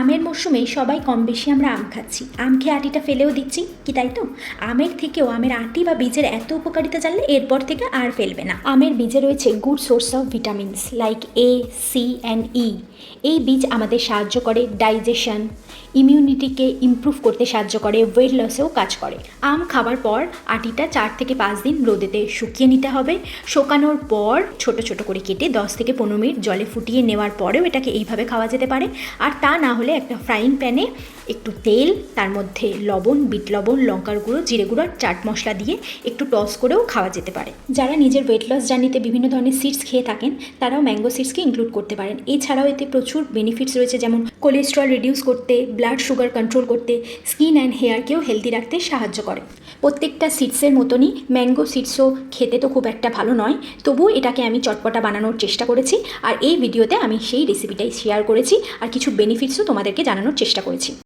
আমের মরশুমে সবাই কম বেশি আমরা আম খাচ্ছি। আম খেয়ে আটিটা ফেলেও দিচ্ছি, কি তাই তো? আমের থেকেও আমের আটি বা বীজের এত উপকারিতা জানলে এরপর থেকে আর ফেলবে না। আমের বীজে রয়েছে good source of vitamins like A C and E এই বীজ আমাদের সাহায্য করে ডাইজেশন ইমিউনিটিকে ইমপ্রুভ করতে সাহায্য করে ওয়েট লসেও কাজ করে। আম খাবার পর আটিটা চার থেকে পাঁচ দিন রোদেতে শুকিয়ে নিতে হবে। শুকানোর পর ছোট ছোট করে কেটে দশ থেকে পনেরো মিনিট জলে ফুটিয়ে নেওয়ার পরেও এটাকে এইভাবে খাওয়া যেতে পারে। আর তা না হলে একটা ফ্রাইং প্যানে একটু তেল, তার মধ্যে লবণ, বিট লবণ, লঙ্কার গুঁড়ো, জিরে গুঁড়ো আর চাট মশলা দিয়ে একটু টস করেও খাওয়া যেতে পারে। যারা নিজের ওয়েট লস জার্নিতে বিভিন্ন ধরনের সিডস খেয়ে থাকেন, তারাও ম্যাঙ্গো সিডসকে ইনক্লুড করতে পারেন। এছাড়াও এতে প্রচুর বেনিফিটস রয়েছে, যেমন কোলেস্ট্রল রিডিউস করতে ব্লাড সুগার কন্ট্রোল করতে স্কিন অ্যান্ড হেয়ারকেও হেলদি রাখতে সাহায্য করে। প্রত্যেকটা সিডসের মতনই ম্যাঙ্গো সিডসও খেতে তো খুব একটা ভালো নয়, তবুও এটাকে আমি চটপটা বানানোর চেষ্টা করেছি। আর এই ভিডিওতে আমি সেই রেসিপিটাই শেয়ার করেছি। আর কিছু বেনিফিটসও তোমাদেরকে জানানোর চেষ্টা করেছি।